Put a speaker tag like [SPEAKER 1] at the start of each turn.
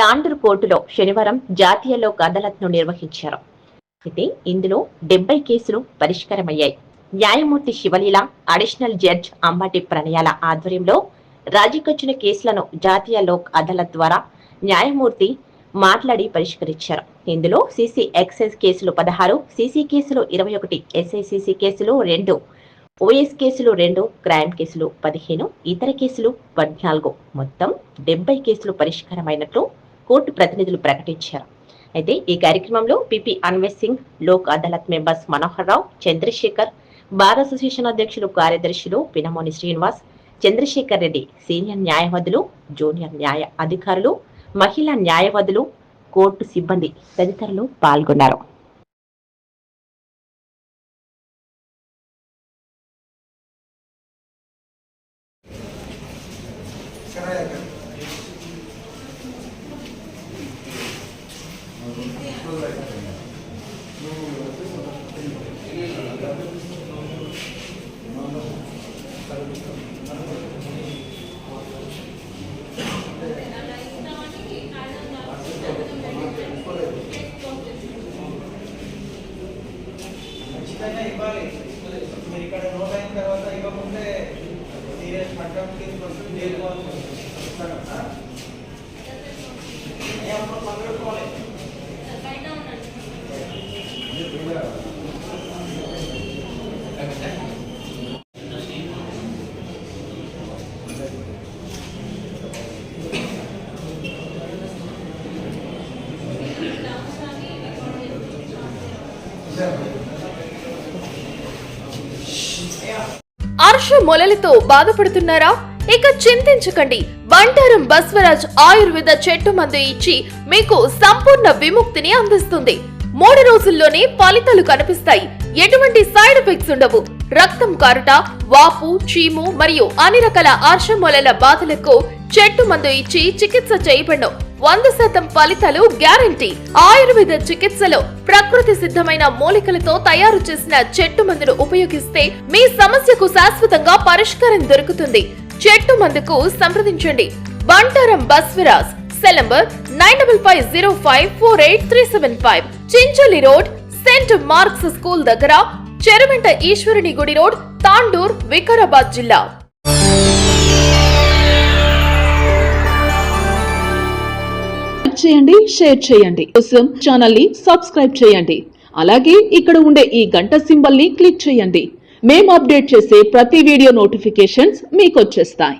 [SPEAKER 1] తాండూరు కోర్టులో శనివారం జాతీయ లోక్ అదాలత్ను నిర్వహించారు. అయితే ఇందులో డెబ్బై కేసులు పరిష్కారమయ్యాయి. న్యాయమూర్తి శివలీల అడిషనల్ జడ్జ్ అంబాటి ప్రణయాల ఆధ్వర్యంలో రాజీకొచ్చిన కేసులను జాతీయ లోక్ అదాలత్ ద్వారా న్యాయమూర్తి మాట్లాడి పరిష్కరించారు. ఇందులో సీసీ ఎక్సైజ్ కేసులు పదహారు సీసీ కేసులు ఇరవై ఒకటి ఎస్ఐసిసి కేసులు రెండు ఓఎస్ కేసులు రెండు క్రైమ్ కేసులు పదిహేను ఇతర కేసులు పద్నాలుగు. మొత్తం డెబ్బై కేసులు పరిష్కారమైనట్లు కోర్టు ప్రతినిధులు ప్రకటించారు. అయితే ఈ కార్యక్రమంలో PP Anvesh Singh Lok Adalat members Manohar Rao Chandrasekhar bar association అధ్యక్షులు కార్యదర్శులు పినమోని శ్రీనివాస్ చంద్రశేఖర్ రెడ్డి సీనియర్ న్యాయవాదులు జూనియర్ న్యాయ అధికారులు మహిళా న్యాయవాదులు కోర్టు సిబ్బంది తదితరులు పాల్గొన్నారు.
[SPEAKER 2] ఖచ్చితంగా మీరు ఇక్కడ నోట్ అయిన తర్వాత ఇవ్వకుంటే సీరియస్ పట్టడం తీసుకొస్తుంది చేసుకోవాల్సి వస్తుంది ఏ
[SPEAKER 3] అర్ష మొలలతో బాధపడుతున్నారా? ఇక చింతించకండి. బంటారం బస్వరాజ్ ఆయుర్వేద చెట్టు మందు ఇచ్చి మీకు సంపూర్ణ విముక్తిని అందిస్తుంది. మూడు రోజుల్లోనే ఫలితాలు కనిపిస్తాయి. ఎటువంటి సైడ్ ఎఫెక్ట్స్ ఉండవు. రక్తం కారుట వాపు చీము మరియు అన్ని రకాల ఆర్షమూలల బాధలకు చెట్టు మందు ఇచ్చి చికిత్స చేయబడను. వంద శాతం ఫలితాలు గ్యారంటీ. ఆయుర్వేద చికిత్సలో ప్రకృతి సిద్ధమైన మూలికలతో తయారు చేసిన చెట్టు మందును ఉపయోగిస్తే మీ సమస్యకు శాశ్వతంగా పరిష్కారం దొరుకుతుంది. చెట్టు మందుకు సంప్రదించండి. Bantaram Basviraj cell number nine double five zero five four eight three seven five. Chinchuli road saint Marks school దగ్గర చెరువెంట ఈశ్వరుని గుడి రోడ్ తాండూర్ వికారాబాద్ జిల్లా.
[SPEAKER 4] చేయండి షేర్ చేయండి. కోసం ఛానల్ని సబ్స్క్రైబ్ చేయండి. అలాగే ఇక్కడ ఉండే ఈ గంట సింబల్ని క్లిక్ చేయండి. మేము అప్డేట్ చేసే ప్రతి వీడియో నోటిఫికేషన్స్ మీకు వచ్చేస్తాయి.